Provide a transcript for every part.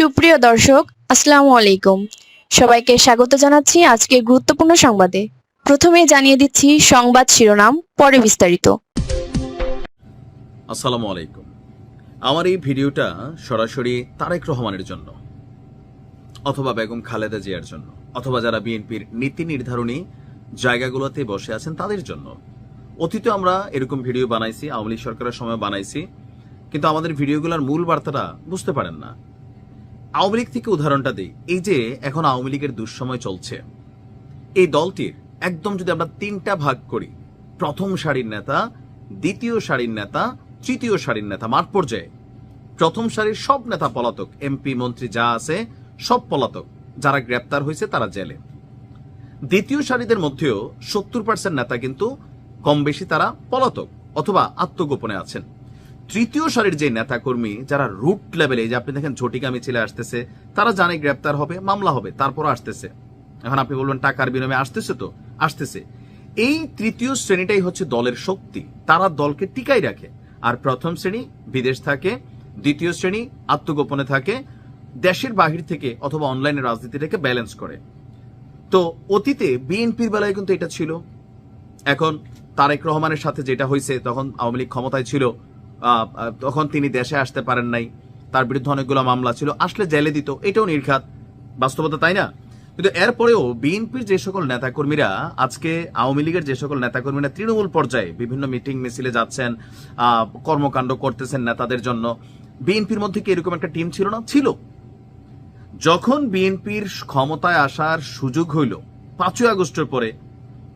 সুপ্রিয় দর্শক, আসসালামু আলাইকুম। সবাইকে স্বাগত জানাচ্ছি আজকে গুরুত্বপূর্ণ সংবাদে। প্রথমে জানিয়ে দিচ্ছি সংবাদ শিরোনাম, পরে বিস্তারিত। আসসালামু আলাইকুম। আমার এই ভিডিওটা সরাসরি তারেক রহমানের জন্য অথবা বেগম খালেদা জিয়ার জন্য অথবা যারা বিএনপির নীতি নির্ধারণী জায়গাগুলোতে বসে আছেন তাদের জন্য। অতীতে আমরা এরকম ভিডিও বানাইছি, আওয়ামী লীগ সরকারের সময় বানাইছি, কিন্তু আমাদের ভিডিওগুলোর মূল বার্তাটা বুঝতে পারেন না। আওয়ামী লীগ থেকে উদাহরণটা দিই। এই যে এখন আওয়ামী লীগের দুঃসময় চলছে। এই দলটির একদম যদি আমরা তিনটা ভাগ করি, প্রথম সারির নেতা, দ্বিতীয় সারির নেতা, তৃতীয় সারির নেতা, মাঠ পর্যায়ে, প্রথম সারির সব নেতা পলাতক, এমপি, মন্ত্রী যা আছে, সব পলাতক, যারা গ্রেপ্তার হয়েছে তারা জেলে। দ্বিতীয় সারিদের মধ্যেও সত্তর পার্সেন্ট নেতা কিন্তু কম বেশি তারা পলাতক অথবা আত্মগোপনে আছেন। তৃতীয় সারির যে নেতাকর্মী যারা রুট লেভেলে যে আপনি দেখেন ঝটিকা মিছিলে আসতেছে, তারা জানে গ্রেপ্তার হবে, মামলা হবে তারপর আসতেছে। এখন আপনি বলবেন টাকার বিনিময়ে আসতেছে তো? আসতেছে। এই তৃতীয় শ্রেণীটাই হচ্ছে দলের শক্তি। তারা দলকে টিকাই রাখে। আর প্রথম শ্রেণি বিদেশ থাকে, দ্বিতীয় শ্রেণি আত্মগোপনে থাকে, দেশের বাহির থেকে অথবা অনলাইনে রাজনীতিটাকে ব্যালেন্স করে। তো অতীতে বিএনপির বেলায় কিন্তু এটা ছিল। এখন তারেক রহমানের সাথে যেটা হয়েছে তখন আওয়ামী লীগ ক্ষমতায় ছিল তখন তিনি দেশে আসতে পারেন নাই। তার বিরুদ্ধে অনেকগুলো মামলা ছিল। আসলে জেলে দিত, এটাও নির্ঘাত। বাস্তবতা তাই না? কিন্তু এরপরেও বিএনপির যে সকল নেতাকর্মীরা, আজকে আওয়ামী লীগের যে সকল নেতাকর্মীরা তৃণমূল পর্যায়ে বিভিন্ন মিটিং মিছিলে যাচ্ছেন কর্মকাণ্ড করতেছেন নেতাদের জন্য। বিএনপির মধ্যে কি এরকম একটা টিম ছিল না? ছিল। যখন বিএনপির ক্ষমতায় আসার সুযোগ হইল, পাঁচই আগস্টের পরে,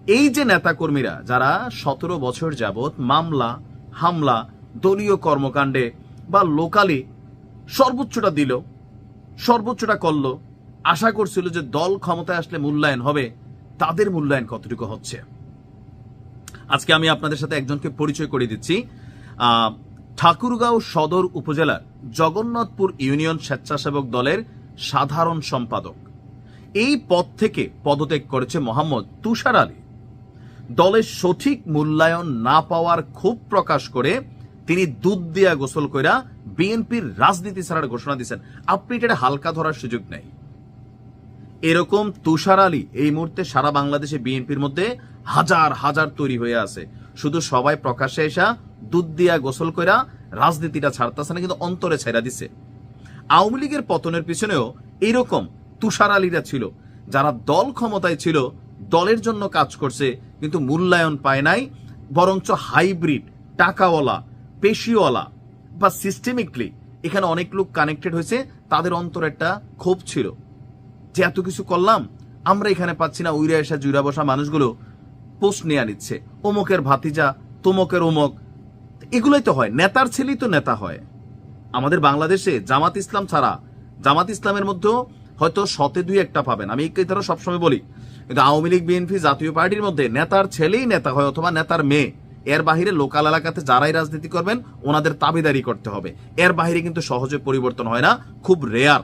এই যে নেতাকর্মীরা, যারা সতেরো বছর যাবৎ মামলা, হামলা দলীয় কর্মকাণ্ডে বা লোকালি সর্বোচ্চটা দিল, সর্বোচ্চটা করল। আশা করছিল যে দল ক্ষমতায় আসলে মূল্যায়ন হবে, তাদের মূল্যায়ন কতটুকু হচ্ছে। আজকে আমি আপনাদের সাথে একজনকে পরিচয় করে দিচ্ছি। ঠাকুরগাঁও সদর উপজেলার জগন্নাথপুর ইউনিয়ন স্বেচ্ছাসেবক দলের সাধারণ সম্পাদক। এই পদ থেকে পদত্যাগ করেছে মোহাম্মদ তুষার আলী। দলের সঠিক মূল্যায়ন না পাওয়ার ক্ষোভ প্রকাশ করে তিনি দুধ দিয়া গোসল কইরা বিএনপির রাজনীতি ছাড়ার ঘোষণা দিয়েছেন আপনি এটা হালকা ধরার সুযোগ নেই। এরকম তুষার আলী এই মুহূর্তে সারা বাংলাদেশে বিএনপির মধ্যে হাজার হাজার তৈরি হয়ে আছে। শুধু সবাই প্রকাশ্যে এসা দুধ দিয়া গোসল কইরা রাজনীতিটা ছাড়তেছে না, কিন্তু অন্তরে ছেড়া দিছে। আওয়ামী লীগের পতনের পিছনেও এইরকম তুষার আলীরা ছিল। যারা দল ক্ষমতায় ছিল, দলের জন্য কাজ করছে, কিন্তু মূল্যায়ন পায় নাই, বরঞ্চ হাইব্রিড, টাকাওয়ালা পেশিওয়ালা বা সিস্টেমিকলি এখানে অনেক লোক কানেক্টেড হয়েছে, তাদের অন্তর একটা ক্ষোভ ছিল যে, এত কিছু করলাম, আমরা এখানে পাচ্ছি না, উইরা এসা জুইরা বসা মানুষগুলো পোস্ট নিয়ে নিচ্ছে অমুকের ভাতিজা, তমুকের অমুক। এগুলোই তো হয়, নেতার ছেলেই তো নেতা হয়। আমাদের বাংলাদেশে জামাত ইসলাম ছাড়া, জামাত ইসলামের মধ্যেও হয়তো শতে দুই একটা পাবেন। আমি এই কথাটা সবসময় বলি, কিন্তু আওয়ামী লীগ, বিএনপি জাতীয় পার্টির মধ্যে নেতার ছেলেই নেতা হয় অথবা নেতার মেয়ে। এর বাহিরে লোকাল এলাকাতে যারাই রাজনীতি করবেন, ওনাদের তাবিদারি করতে হবে। এর বাহিরে কিন্তু সহজে পরিবর্তন হয় না, খুব রেয়ার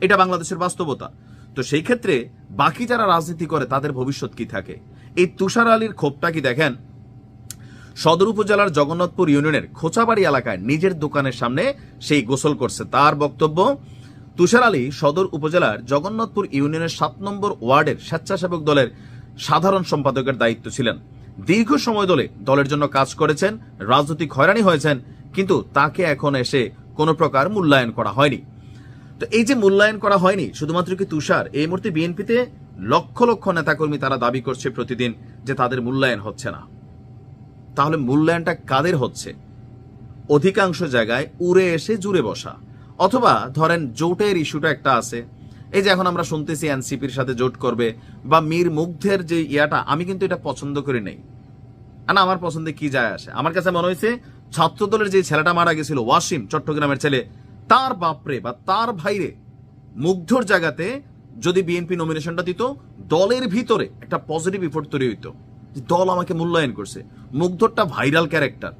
এটা বাংলাদেশের বাস্তবতা। তো সেই ক্ষেত্রে বাকি যারা রাজনীতি করে, তাদের ভবিষ্যৎ কি থাকে? এই তুষার আলীর ক্ষোভটা কি দেখেন? সদর উপজেলার জগন্নাথপুর ইউনিয়নের খোঁচাবাড়ি এলাকায় নিজের দোকানের সামনে সেই গোসল করছে। তার বক্তব্য, তুষার আলী সদর উপজেলার জগন্নাথপুর ইউনিয়নের সাত নম্বর ওয়ার্ডের স্বেচ্ছাসেবক দলের সাধারণ সম্পাদকের দায়িত্ব ছিলেন। দীর্ঘ সময় ধরে দলের জন্য কাজ করেছেন, রাজনৈতিক হয়রানি হয়েছেন, কিন্তু তাকে এখন এসে কোনো প্রকার মূল্যায়ন করা হয়নি। তো এই যে মূল্যায়ন করা হয়নি, শুধুমাত্র কি তুষার, এই মুহূর্তে বিএনপিতে লক্ষ লক্ষ নেতাকর্মী তারা দাবি করছে প্রতিদিন যে তাদের মূল্যায়ন হচ্ছে না। তাহলে মূল্যায়নটা কাদের হচ্ছে? অধিকাংশ জায়গায় উড়ে এসে জুড়ে বসা। অথবা ধরেন জোটের ইস্যুটা একটা আছে এই যে এখন আমরা শুনতেছি এনসিপির সাথে জোট করবে বা মীর মুগ্ধের যে ইয়াটা, আমি কিন্তু এটা পছন্দ করি নেই। না, আমার পছন্দে কি যায় আসে? আমার কাছে মনে হয়েছে ছাত্র দলের যে ছেলেটা মারা গেছিল, ওয়াসিম চট্টগ্রামের ছেলে, তার বাপরে বা তার ভাইরে মুগ্ধর জায়গাতে যদি বিএনপি নমিনেশনটা দিত, দলের ভিতরে একটা পজিটিভ ইফোর্ট তৈরি হইতো। দল আমাকে মূল্যায়ন করছে। মুগ্ধরটা ভাইরাল ক্যারেক্টার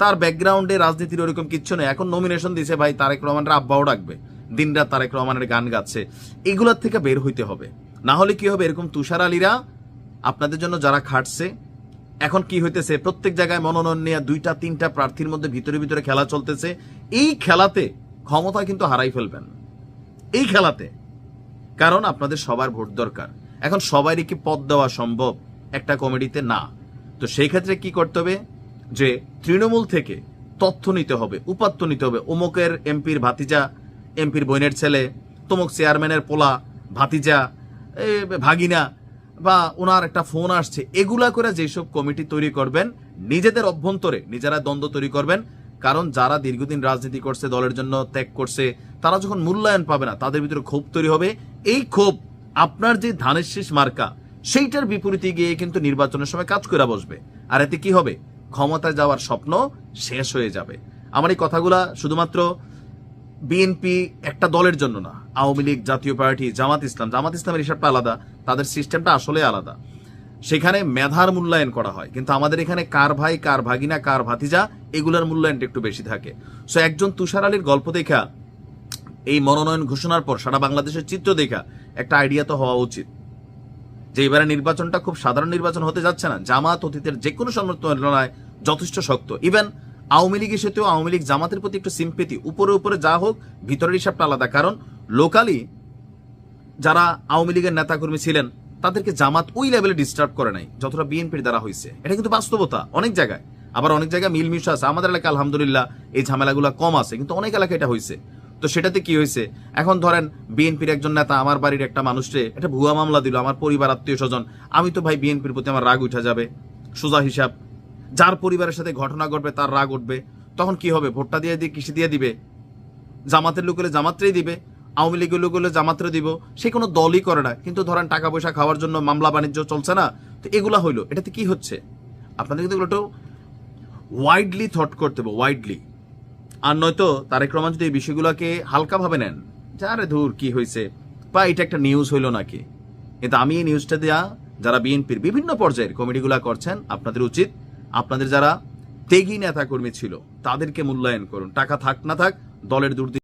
তার ব্যাকগ্রাউন্ডে রাজনীতির ওরকম কিচ্ছু নেই। এখন নমিনেশন দিছে ভাই, তারেক রহমানের আব্বাও ডাকবে। দিনরাত তারেক রহমানের গান গাচ্ছে, এগুলোর থেকে বের হইতে হবে। না হলে কি হবে? এরকম তুষার আলীরা আপনাদের জন্য যারা খাটছে, এখন কি হইতেছে? প্রত্যেক জায়গায় মনোনয়ন নিয়ে দুইটা, তিনটা প্রার্থীর মধ্যে ভিতরে ভিতরে খেলা চলতেছে। এই খেলাতে ক্ষমতা কিন্তু হারাই ফেলবেন এই খেলাতে। কারণ আপনাদের সবার ভোট দরকার। এখন সবারই কি পদ দেওয়া সম্ভব একটা কমিটিতে না। তো সেই ক্ষেত্রে কি করতে হবে? যে তৃণমূল থেকে তথ্য নিতে হবে, উপাত্ত নিতে হবে। অমুকের এমপির ভাতিজা এমপির বোনের ছেলে, তমুক চেয়ারম্যানের পোলা, ভাতিজা ভাগিনা বা ওনার একটা ফোন আসছে, এগুলা করে যেসব কমিটি তৈরি করবেন, নিজেদের অভ্যন্তরে নিজেরা দ্বন্দ্ব তৈরি করবেন, কারণ যারা দীর্ঘদিন রাজনীতি করছে, দলের জন্য ত্যাগ করছে, তারা যখন মূল্যায়ন পাবে না, তাদের ভিতরে ক্ষোভ তৈরি হবে। এই ক্ষোভ আপনার যে ধানের শেষ মার্কা, সেইটার বিপরীতে গিয়ে কিন্তু নির্বাচনের সময় কাজ করে বসবে। আর এতে কি হবে? ক্ষমতায় যাওয়ার স্বপ্ন শেষ হয়ে যাবে। আমার এই কথাগুলা শুধুমাত্র বিএনপি একটা দলের জন্য না। আওয়ামী লীগ, জাতীয় পার্টি, জামাত ইসলাম, জামাত ইসলামের হিসাবটা আলাদা, তাদের সিস্টেমটা আসলে আলাদা। সেখানে মেধার মূল্যায়ন করা হয়, কিন্তু আমাদের এখানে কার ভাই, কার ভাগিনা, কার ভাতিজা, এগুলোর মূল্যায়নটা একটু বেশি থাকে। সো একজন তুষার আলীর গল্প দেখা, এই মনোনয়ন ঘোষণার পর সারা বাংলাদেশের চিত্র দেখা, একটা আইডিয়া তো হওয়া উচিত। যে এবারে নির্বাচনটা খুব সাধারণ নির্বাচন হতে যাচ্ছে না, জামাত অতীতের যে কোনো তুলনায় যথেষ্ট শক্ত। ইভেন আওয়ামী লীগের সাথেও আওয়ামী লীগ জামাতের প্রতি একটু সিম্পেতি উপরে উপরে যা হোক, ভিতরের হিসাবটা আলাদা। কারণ লোকালি যারা আওয়ামী লীগের নেতাকর্মী ছিলেন, তাদেরকে জামাত ওই লেভেলে ডিস্টার্ব করে নাই, যতটা বিএনপির দ্বারা হয়েছে এটা কিন্তু বাস্তবতা, অনেক জায়গায়। আবার অনেক জায়গায় মিল মিশ আছে। আমাদের এলাকায় আলহামদুলিল্লাহ এই ঝামেলাগুলো কম আছে, কিন্তু অনেক এলাকায় এটা হয়েছে তো সেটাতে কি হয়েছে এখন ধরেন বিএনপির একজন নেতা, আমার বাড়ির একটা মানুষকে একটা ভুয়া মামলা দিল, আমার পরিবার আত্মীয় স্বজন আমি তো ভাই বিএনপির প্রতি আমার রাগ উঠা যাবে। সোজা হিসাব যার পরিবারের সাথে ঘটনা ঘটবে, তার রাগ উঠবে। তখন কি হবে? ভোটটা দিয়ে দিয়ে কৃষি দিয়ে দিবে? জামাতের লোক হলে জামাত্রেই দিবে? আওয়ামী লীগের লোক হলে জামাত্রে দিব? সে কোনো দলই করে না। কিন্তু ধরেন টাকা পয়সা খাওয়ার জন্য মামলা বাণিজ্য চলছে না, তো এগুলা হইল। এটাতে কি হচ্ছে? আপনাদের কিন্তু এগুলো ওয়াইডলি থট করতে হবে ওয়াইডলি আর নয়তো তারেক রহমান যদি এই বিষয়গুলোকে হালকাভাবে নেন যে আরে ধুর কি হয়েছে বা এটা একটা নিউজ হইল নাকি? কিন্তু আমি এই নিউজটা দেয়া, যারা বিএনপির বিভিন্ন পর্যায়ের কমিটিগুলা করছেন, আপনাদের উচিত আপনাদের যারা তেগি নেতাকর্মী ছিল তাদেরকে মূল্যায়ন করুন। টাকা থাক না থাক দলের দুর্নীতি